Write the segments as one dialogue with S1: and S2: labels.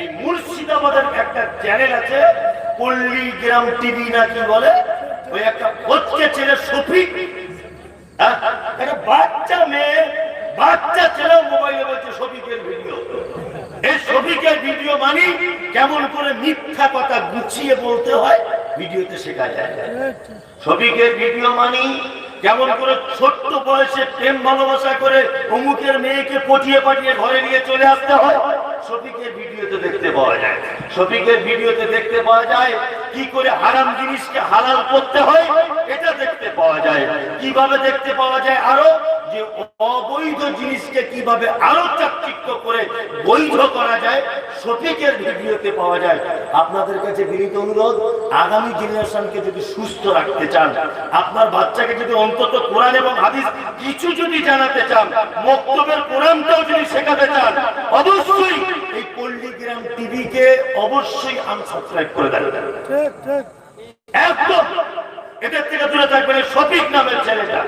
S1: এই মুর্শিদাবাদের একটা চ্যানেল আছে, পল্লী গ্রাম টিভি না কি বলে? ওই একটা হচ্ছে ছেলে শফিক। হ্যাঁ? বাচ্চা মেয়ে, বাচ্চা ছেলে মোবাইলে বলছে, শফিকের ভিডিও এই শফিকের ভিডিও মানি কেমন করে মিথ্যা কথা গুছিয়ে বলতে হয়, ভিডিওতে শেখা যায়। শফিকের ভিডিও মানি কেমন করে ছোট্ট বয়সে প্রেম ভালোবাসা করে অমুকের মেয়েকে পটিয়ে পাঠিয়ে ঘরে নিয়ে চলে আসতে হয়। শফিকের ভিডিওতে দেখতে পাওয়া যায়। শফিকের ভিডিওতে দেখতে পাওয়া যায় কি করে হারাম জিনিসকে হালাল করতে হয়, এটা দেখতে পাওয়া যায়। কীভাবে দেখতে পাওয়া যায় আরও? যে অবৈধ জিনিসকে কীভাবে আরও চাকচিক্য করে বৈধ করা যায় সঠিকের ভিডিওতে পাওয়া যায়। আপনাদের কাছে বিনীত অনুরোধ আগামী জেনারেশনকে যদি সুস্থ রাখতে চান আপনার বাচ্চাকে যদি অন্তত কোরআন এবং হাদিস কিছু যদি জানাতে চান মক্তবের কোরআনটাও যদি শেখাতে চান অবশ্যই এই পল্লীগ্রাম টিভিকে অবশ্যই আনসাবস্ক্রাইব করে দেন। একদম এদের থেকে দূরে থাকবেন সঠিক নামের ছেলেটা।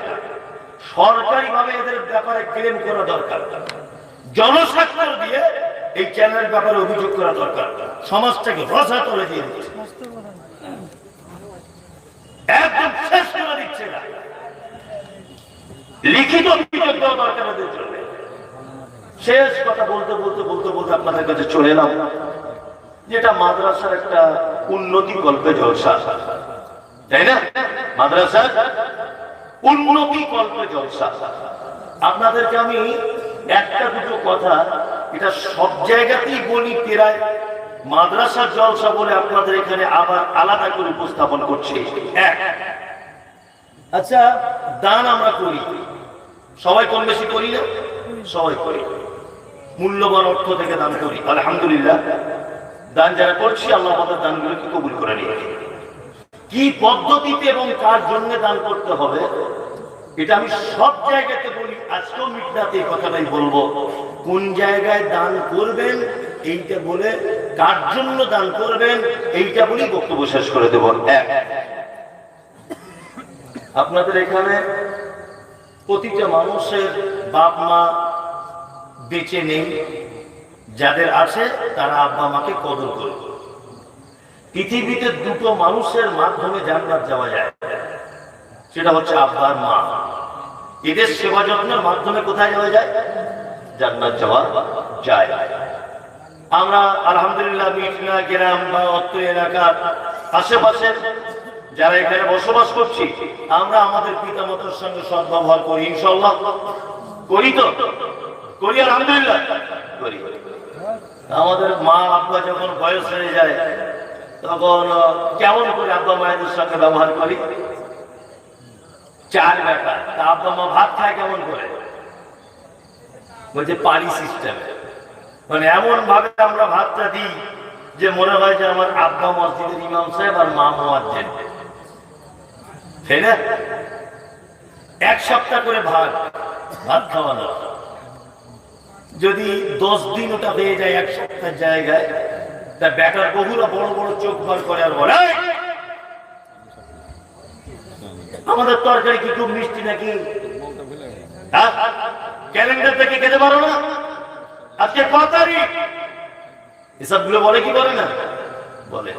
S1: সরকারি ভাবে এদের ব্যাপারে ক্লেম করা দরকার। জনস্বাক্ষর দিয়ে এই চ্যানেলের ব্যাপারে অভিযোগ করা দরকার। সমাজটাকে রসা তুলে দিয়ে দিচ্ছে। শেষ কথা বলতে বলতে বলতে বলতে আপনাদের কাছে চলে এলাম। যেটা মাদ্রাসার একটা উন্নতি জলসা তাই না? মাদ্রাসার উন্নতি কল্পে জলসা। আপনাদেরকে আমি একটা দুটো কথা, এটা সব জায়গাতেই বলি প্রায় মাদ্রাসার জলসা বলে আপনাদের এখানে আবার আলাদা করে উপস্থাপন করছি। আচ্ছা দান আমরা করি। সবাই কম বেশি করি না? সবাই করি। মূল্যবান অর্থ থেকে দান করি। আলহামদুলিল্লাহ। দান যারা করছি, আল্লাহ আমাদের দানগুলোকে কবুল করে নিয়ে কি পদ্ধতিতে এবং কার জন্য দান করতে হবে এটা আমি সব জায়গাতে বলি, আজকেও মিটনাতে এই কথাটাই বলব। কোন জায়গায় দান করবেন, এইটা বলে কার জন্য দান করবেন, এইটা বলেই বক্তব্য শেষ করে দেব। এক, আপনাদের এখানে প্রতিটা মানুষের বাপ মা বেঁচে নেই, যাদের আছে তারা আব্বা মাকে কদর করে পৃথিবীতে দুটো মানুষের মাধ্যমে জান্নাত যাওয়া যায়। সেটা হচ্ছে আব্বার মা। এদের সেবা যত্নের মাধ্যমে কোথায় যাওয়া যায়? জান্নাত যাওয়া যায়। আমরা আলহামদুলিল্লাহ মিটনা, গ্রাম বা অত্র এলাকার আশেপাশে যারা এখানে বসবাস করছি, আমরা আমাদের পিতামাতার সঙ্গে সদ্ব্যবহার করি ইনশাল্লাহ করি তো? করি, আলহামদুলিল্লাহ। করি। আমাদের মা, আব্বা যখন বয়স হয়ে যায়, তখন কেমন করে আব্বা মায়েদের সঙ্গে ব্যবহার করি? চার ব্যাপার। তা মা ভাত খায় কেমন করে? বলছে পারি সিস্টেম মানে এমন ভাবে আমরা ভাতটা দিই যে মনে হয় যে আমার আব্বা মসজিদের ইমাম সাহেব আর মা মোয়াজ্জেন। তাই না? এক সপ্তাহ করে ভাত ভাত খাওয়ানো। যদি দশ দিন ওটা হয়ে যায় এক সপ্তাহের জায়গায় তা ব্যাটার বহুরা বড় বড় চোখ বার করে আর বলে "এই, আমাদের তরকারি কি খুব মিষ্টি নাকি? হ্যাঁ? ক্যালেন্ডার থেকে খেতে পারো না? আজকে ক তারিখ? এসবগুলো বলে কি বলে না? বলে।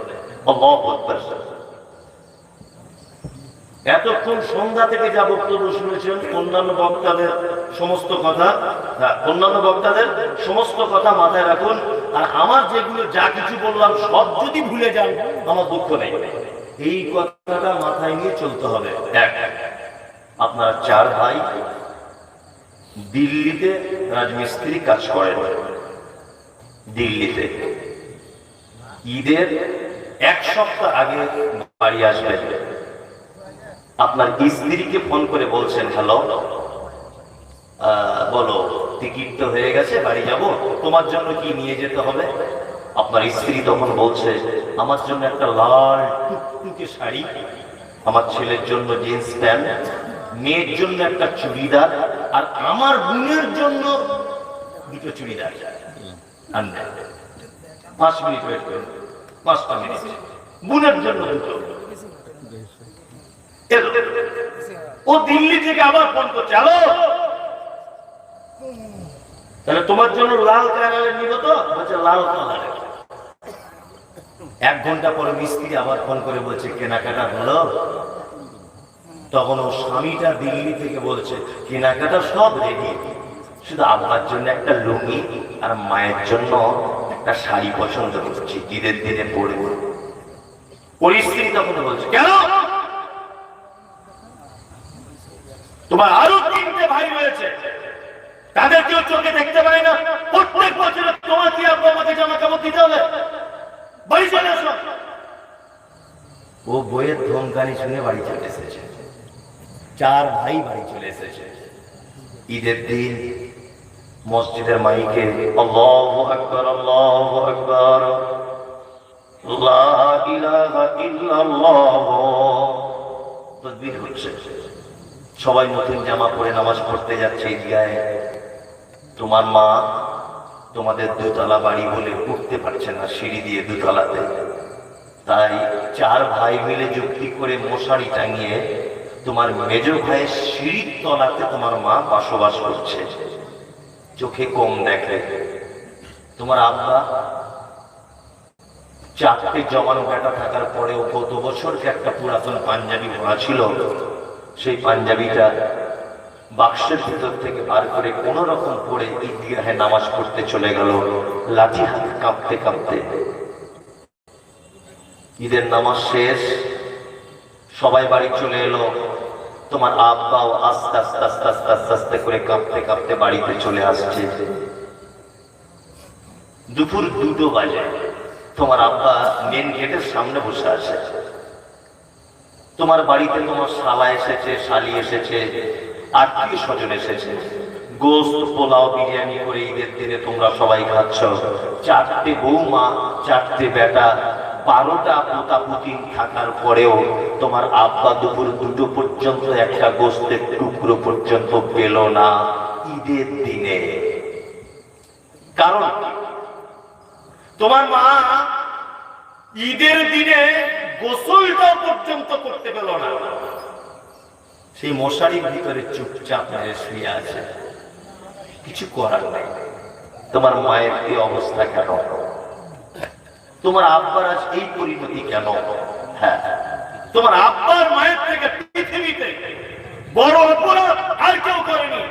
S1: এতক্ষণ সন্ধ্যা থেকে যা বক্তব্য শুনেছেন অন্যান্য বক্তাদের সমস্ত কথা হ্যাঁ, অন্যান্য বক্তাদের সমস্ত কথা মাথায় রাখুন। আর আমার যেগুলো যা কিছু বললাম সব যদি ভুলে যান আমার দুঃখ নেই। এই কথাটা মাথায় নিয়ে চলতে হবে। এক, আপনারা চার ভাই দিল্লিতে রাজমিস্ত্রি কাজ করেন। দিল্লিতে। ঈদের এক সপ্তাহ আগে বাড়ি আসবেন। আপনার স্ত্রীকে ফোন করে বলছেন, হ্যালো বলো, টিকিট তো হয়ে গেছে, বাড়ি যাব। তোমার জন্য কি নিয়ে যেতে হবে? আপনার স্ত্রী তখন বলছে আমার জন্য একটা লাল টুকটুকে শাড়ি, আমার ছেলের জন্য জিন্স প্যান্ট, মেয়ের জন্য একটা চুড়িদার, আর আমার বোনের জন্য দুটো চুড়িদার। পাঁচ মিনিট ওয়েট করুন, পাঁচটা মিনিট। বোনের জন্য দুটো। ও দিল্লি থেকে আবার ফোন করছে তাহলে তোমার জন্য লাল কালারের নিব তো? বলছে লাল কালারের। এক ঘণ্টা পরে মিস্ত্রি আবার ফোন করে বলছে, কেনাকাটা হলো তখন ও স্বামীটা দিল্লি থেকে বলছে, কেনাকাটা সব রেডি শুধু আব্বার জন্য একটা লুঙ্গি আর মায়ের জন্য একটা শাড়ি পছন্দ করছি, ঈদের দিনে পরে। পরিস্থিতি তখন বলছে, কেন? তোমার আরও তিনটে ভাই রয়েছে তাদের কেউ চোখে দেখতে পায় না। প্রত্যেক বছর তোমার কি আব্বা আমাকে জামা কাপড় দিতে হবে। বাড়ি চলে ও বইয়ের ধমকানি শুনে বাড়ি চলে এসেছে। চার ভাই বাড়ি চলে এসেছে। ঈদের দিন মসজিদের মাইকে আল্লাহু আকবার আল্লাহু আকবার। সবাই নতুন জামা পরে নামাজ পড়তে যাচ্ছে ঈদগাহে। তোমার মা তোমাদের দোতলা বাড়ি বলে উঠতে পারছে না সিঁড়ি দিয়ে দুতলাতে। তাই চার ভাই মিলে যুক্তি করে মশারি টাঙিয়ে তোমার মেজ ভাইয়ের সিঁড়ির তলাতে তোমার মা বসবাস করছে। চোখে কম দেখে তোমার আব্বা চারটে জমানো বেটা থাকার পরেও গত বছর একটা পুরাতন পাঞ্জাবি পরা ছিল। সেই পাঞ্জাবিটা বাক্সের ভিতর থেকে বার করে কোন রকম পরে ঈদগাহে নামাজ পড়তে চলে গেল। লাঠি হাতে কাঁপতে কাঁপতে। ঈদের নামাজ শেষ। সবাই বাড়ি চলে এলো। তোমার আব্বাও আস্তে আস্তে আস্তে আস্তে আস্তে আস্তে করে কাঁপতে কাঁপতে বাড়িতে চলে আসছে। দুপুর দুটো বাজে। তোমার আব্বা মেন গেটের সামনে বসে আছে। তোমার বাড়িতে তোমার শালা এসেছে, শালি এসেছে। আত্মীয় স্বজন এসেছে? গোস্ত, পোলাও, বিরিয়ানি করে ঈদের দিনে তোমরা সবাই খাচ্ছ। চারটে বৌমা, চারটে বেটা, বারোটা পোতা পুতিন থাকার পরেও তোমার আব্বা দুপুর দুটো পর্যন্ত একটা গোস্তের টুকরো পর্যন্ত পেল না ঈদের দিনে। কারণ তোমার মা ঈদের দিনে গোসলটাও পর্যন্ত করতে পেল না। সেই মশারির ভিতরে চুপচাপ মেরে শুয়ে আছে। কিছু করার নাই। তোমার মায়ের এই অবস্থা কেন? তোমার আব্বার আজ এই পরিণতি কেন? হ্যাঁ তোমার আব্বার মায়ের থেকে পৃথিবীতে বড় অপরাধ আর কেউ করেনি।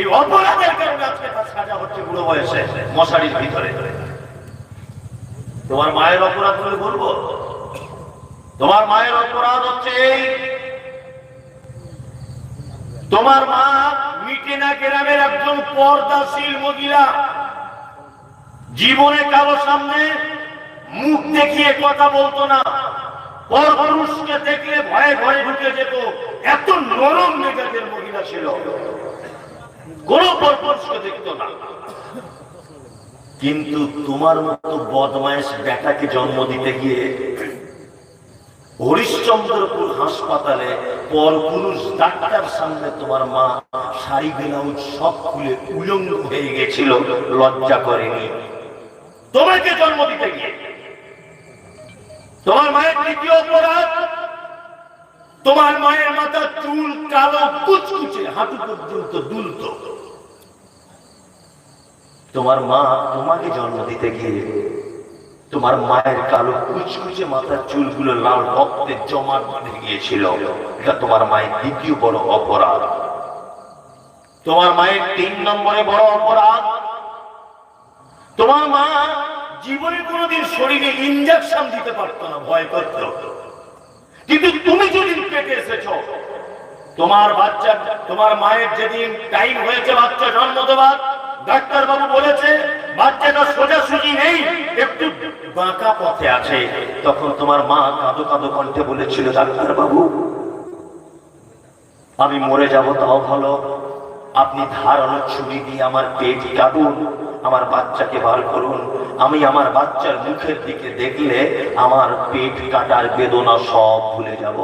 S1: এই অপরাধের কারণে আজকে তার সাজা হচ্ছে বুড়ো বয়সে, মশারির ভিতরে। তোমার মায়ের অপরাধ বলে বলব? তোমার মায়ের অপরাধ হচ্ছে এই তোমার মা মিটেনা গ্রামের একজন পর্দাশীল মহিলা। জীবনে কারও সামনে মুখ দেখিয়ে কথা বলতো না। পরপুরুষকে দেখলে ভয়ে ঘরে ঢুকে যেত। এত নরম মেজাজের মহিলা ছিল। কোন পরপুরুষকে দেখতো না। কিন্তু তোমার মতো বদমাইশ বেটাকে জন্ম দিতে গিয়ে হরিশ্চন্দ্রপুর হাসপাতালে পরপুরুষ ডাক্তার সামনে তোমার মা শাড়ি ব্লাউজ সব খুলে উলঙ্গ হয়ে গেছিল, লজ্জা করেনি। তোমাকে জন্ম দিতে গিয়ে। তোমার মায়ের দ্বিতীয় অপরাধ, তোমার মায়ের মাথা চুল কালো কুচকুচে, হাঁটু পর্যন্ত দুলত। তোমার মা তোমাকে জন্ম দিতে গিয়ে তোমার মায়ের কালো কুচকুচে মাথার চুলগুলো লাল রক্তে জমাট বেঁধে গিয়েছিল। এটা তোমার মায়ের দ্বিতীয় বড় অপরাধ। তোমার মায়ের তিন নম্বরে বড় অপরাধ। তোমার মা জীবনে কোনোদিন শরীরে ইঞ্জেকশন দিতে পারতো না, ভয় করত। কিন্তু তুমি যেদিন পেটে এসেছ, তোমার বাচ্চা, তোমার মায়ের যেদিন টাইম হয়েছে বাচ্চা জন্ম দেওয়ার ডাক্তার বাবু বলেছে, বাচ্চাটা সোজাসুজি নেই, একটু বাঁকা পথে আছে। তখন তোমার মা কাঁদো কাঁদো কণ্ঠে বলেছিল ডাক্তার বাবু আমি মরে যাব, তাও ভালো। আপনি ধারালো ছুরি দিয়ে আমার পেট কাটুন আমার বাচ্চাকে বার করুন। আমি আমার বাচ্চার মুখের দিকে দেখলে আমার পেট কাটার বেদনা সব ভুলে যাব।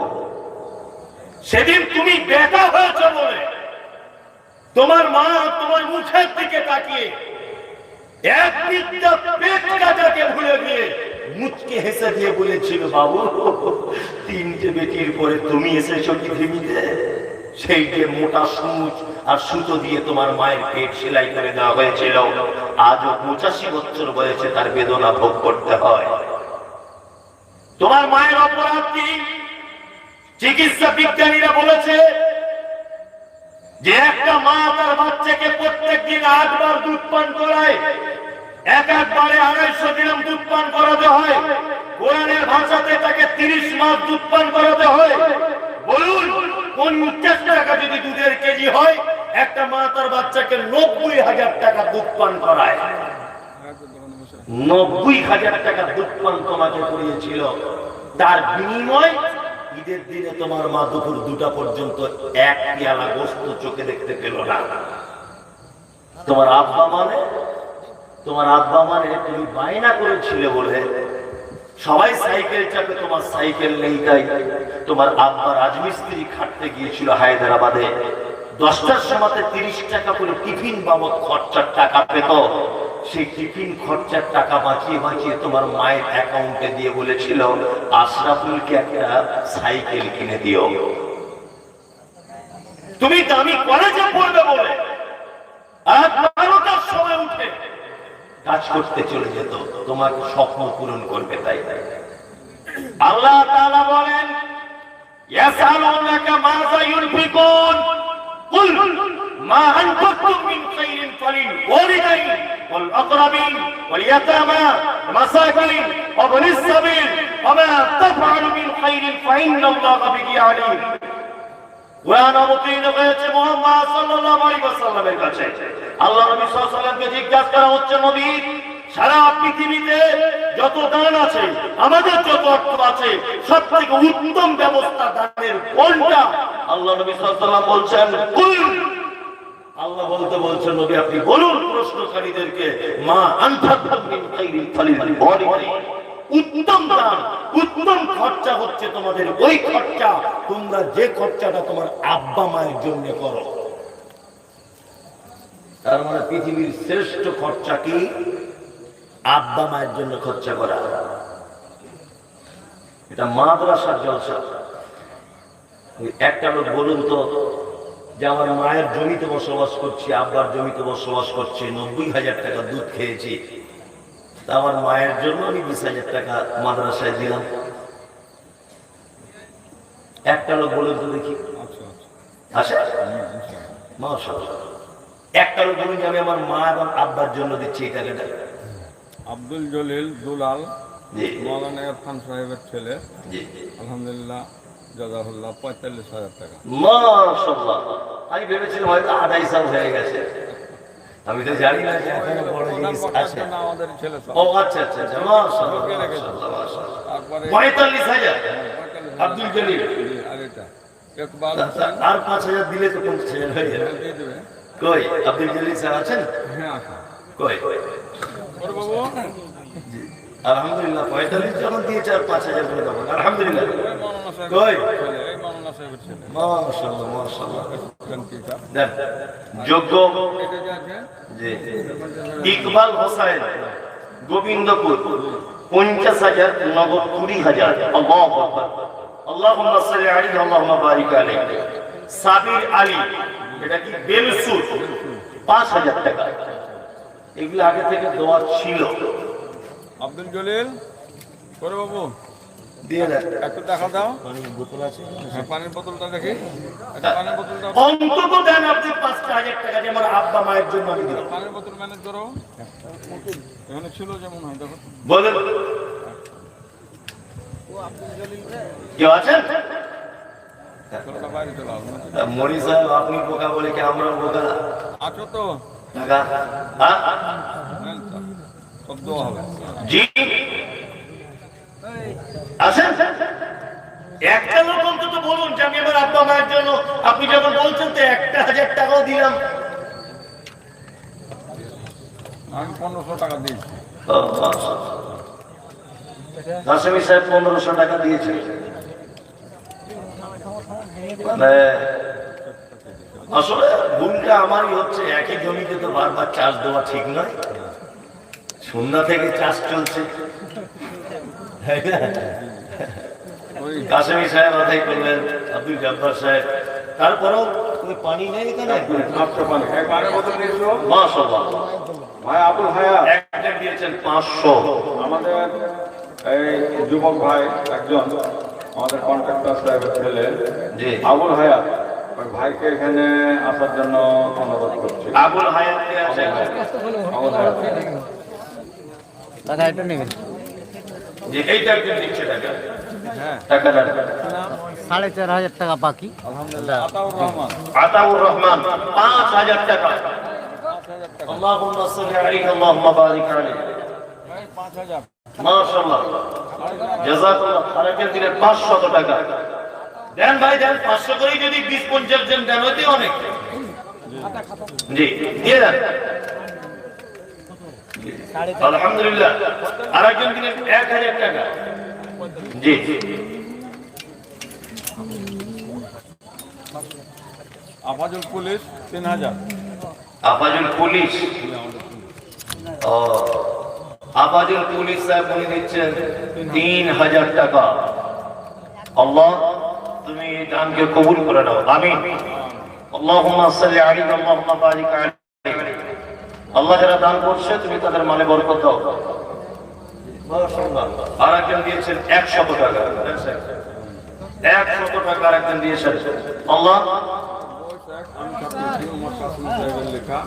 S1: সেদিন তুমি বেটা হয়েছ বলে তোমার মা তোমার মুখের দিকে তাকিয়ে এক মুচকে হেসে দিয়ে বাবু তিনটে বেটির তুমি সেই যে মোটা আর সুতো দিয়ে তোমার মায়ের পেট সেলাই করে দেওয়া হয়েছিল, আজও পঁচাশি বছর বয়সে তার বেদনা ভোগ করতে হয়। তোমার মায়ের অপরাধ কি? চিকিৎসা বিজ্ঞানীরা বলেছে যে একটা মা তার বাচ্চাকে প্রত্যেক দিন আটবার দুধ পান করায়, এক একবারে আড়াইশো গ্রাম দুধ পান করাতে হয়। কোরআনের ভাষাতে তাকে তিরিশ মাস দুধ পান করাতে হয়। বলুন পঞ্চাশ টাকা যদি দুধের কেজি হয়, একটা মা তার বাচ্চাকে নব্বই হাজার টাকা দুধ পান করায়। নব্বই হাজার টাকা দুধ পান তোমাকে করিয়েছিল। তার বিনিময় ঈদের দিনে তোমার মা দুপুর দুটা পর্যন্ত এক পেয়ালা গোস্ত চোখে দেখতে পেল না। তোমার আব্বা মানে? তোমার আব্বা মানে তুমি বায়না করেছিলে বলে। সবাই সাইকেল চাপে, তোমার সাইকেল নেই তাই। তোমার আব্বা রাজমিস্ত্রি খাটতে গিয়েছিল হায়দ্রাবাদে। দশটার সময়তে তিরিশ টাকা করে টিফিন বাবদ খরচার টাকা পেত। সেই টিফিন খরচার টাকা বাঁচিয়ে বাঁচিয়ে তোমার মায়ের অ্যাকাউন্টে দিয়ে বলেছিল, আশরাফুলকে একটা সাইকেল কিনে দিও। তুমি দামি কলেজে পড়বে বলে বারোটার সময় উঠে কাজ করতে চলে যেত। তোমার স্বপ্ন পূরণ করবে তাই। তাই আল্লাহ বলেন ইয়াসালুনাকা মাযা ইউনফিকুন ফালিল ওয়ালিদাইন ওয়াল আকরাবিন ওয়াল ইয়াতামা মাসাকিন ওয়া বনিস সাবিল ওয়া মা তাফআলু মিন খাইরিন ফাইন্নাল্লাহা বিহি আলিম। কোরআন অবতীর্ণ হয়েছে মুহাম্মদ সাল্লাল্লাহু আলাইহি ওয়াসাল্লামের কাছে। আল্লাহ নবী সাল্লাল্লাহু আলাইহি জিজ্ঞাসা করা হচ্ছে, নবী, সারা পৃথিবীতে যত দান আছে, আমাদের যত অর্থ আছে সব থেকে উত্তম ব্যবস্থা দানের কোনটা? আল্লাহ নবী সাল্লাল্লাহু আলাইহি ওয়াসাল্লাম বলছেন, কুল আল্লাহ বলতে বলছেন, নবী, আপনি বলুন প্রশ্নকারীদেরকে, মা উত্তম দান, উত্তম খরচা হচ্ছে তোমাদের ওই খরচা। তোমরা যে খরচাটা তোমার আব্বা মায়ের জন্য করো। তার মানে পৃথিবীর শ্রেষ্ঠ খরচা কি? আব্বা মায়ের জন্য খরচা করা। এটা মাদ্রাসার জলসা। একটা লোক বলুন তো যে আমার মায়ের জমিতে বসবাস করছি আব্বার জমিতে বসবাস করছি নব্বই হাজার টাকা দুধ খেয়েছি। তা আমার মায়ের জন্য আমি বিশ হাজার টাকা মাদ্রাসায় দিলাম। একটা লোক বলুন তো দেখি। আসে। একটা লোক বলুন আমি আমার মা এবং আব্বার জন্য দিচ্ছি এই টাকাটা।
S2: আব্দুল জলিল দুলাল মৌলানা খান সাহেবের ছেলে।
S1: জি।
S2: আলহামদুলিল্লাহ। জাজাহুল্লাহ পঁয়তাল্লিশ হাজার টাকা।
S1: মাশাআল্লাহ। আমি ভেবেছিলাম হয়তো আড়াই সাল হয়ে গেছে। আমি তো জানি না যে এখনও বড় জিনিস আছে।
S2: আমাদের ছেলে
S1: ও আচ্ছা আচ্ছা আচ্ছা মাশাআল্লাহ মাশাআল্লাহ, মাশাআল্লাহ।
S2: তারপরে
S1: পঁয়তাল্লিশ হাজার?
S2: পঁয়তাল্লিশ
S1: আব্দুল জলিল
S2: আর এটা
S1: আর হাজার দিলে তো হয়ে যাবে। কই আব্দুল জলিল স্যার আছেন?
S2: হ্যাঁ
S1: কই?
S2: বাবু
S1: আলহামদুলিল্লাহ পঁয়তাল্লিশ যখন দিয়েছে আর পাঁচ হাজার করে দেবো আলহামদুলিল্লাহ। দেখ যোগ্য।
S2: যে
S1: ইকবাল হোসেন গোবিন্দপুর পঞ্চাশ হাজার নগদ কুড়ি হাজার। আল্লাহ আল্লাহুম্মা সাল্লি আলাইহি বারিক আলাইহি। সাবির আলী এটা কি বেলসুর? পাঁচ হাজার টাকা। এগুলো আগে থেকে দেওয়া ছিল।
S2: আব্দুল জলিল করে বাবু একটু দেখা দাও।
S1: বোতল আছে?
S2: হ্যাঁ পানির বোতলটা দেখি। একটা পানির বোতলটা
S1: অন্তত দেন আপনি পাঁচটা হাজার টাকা যে আমার আব্বা মায়ের জন্য আমি দিব
S2: পানির বোতল ম্যানেজ করো। এখানে ছিল যেমন হয় দেখো।
S1: বলেন। কেউ আছেন? সাহেব আপনি বোকা বলে কি আমরা বোকা?
S2: আছো তো
S1: টাকা হ্যাঁ?
S2: হ্যাঁ, সব দেওয়া হবে
S1: জি। আসেন। একটা লোক অন্তত বলুন যে আমি আমার আব্বা মায়ের জন্য আপনি যখন বলছেন তো একটা হাজার টাকাও দিলাম।
S2: আমি পনেরোশো টাকা দিয়েছি।
S1: কাসমি সাহেব পনেরোশো টাকা দিয়েছে। মানে আসলে ভুলটা আমারই হচ্ছে একই জমিতে তো বারবার চাষ দেওয়া ঠিক নয়। সন্ধ্যা থেকে চাষ চলছে। সাহেব আদায় করলেন আব্দুল জব্বার সাহেব। তারপরেও পানি নেই একটা দিয়েছেন পাঁচশো।
S2: আমাদের এই যুবক ভাই একজন আমাদের কন্ট্রাক্টর সাহেবের ছেলে
S1: জি।
S2: আবুল হায়াত। ভাইকে এখানে আসার জন্য অনুরোধ করছি।
S1: আবুল হায়াতকে
S2: আবুল হায়াত।
S3: দাদা এটা নেবেন
S1: যে এইটা একজন দিচ্ছে টাকা
S2: হ্যাঁ
S1: টাকাটা
S3: সাড়ে চার হাজার টাকা বাকি
S2: আলহামদুলিল্লাহ আতাউর রহমান
S1: আতাউর রহমান পাঁচ হাজার টাকা
S2: পাঁচ হাজার টাকা
S1: اللهم صل عليه اللهم بارك عليه
S2: ভাই, পাঁচ হাজার
S1: মাশাআল্লাহ জাযাকাল্লাহ আরেকজন দিলেন 500 টাকা দেন ভাই দেন 500 করেই যদি 20 50 জন দেন হইতে অনেক জি দিয়ে দেন আলহামদুলিল্লাহ আরেকজন দিলেন 1000 টাকা জি
S2: আফাজুল পুলিশ তিন হাজার
S1: আপাজুল পুলিশ ও আপাজুল পুলিশ সাহেব উনি দিচ্ছেন তিন হাজার টাকা আল্লাহ তুমি এই দানকে কবুল করে নাও আমি اللهم صل عليه اللهم بارك عليه আল্লাহ যারা দান করছে তুমি তাদের মানে বরকত দাও। আর একজন দিয়েছেন একশত টাকা। একশত টাকা আর একজন দিয়েছেন। আল্লাহ?
S2: লেখা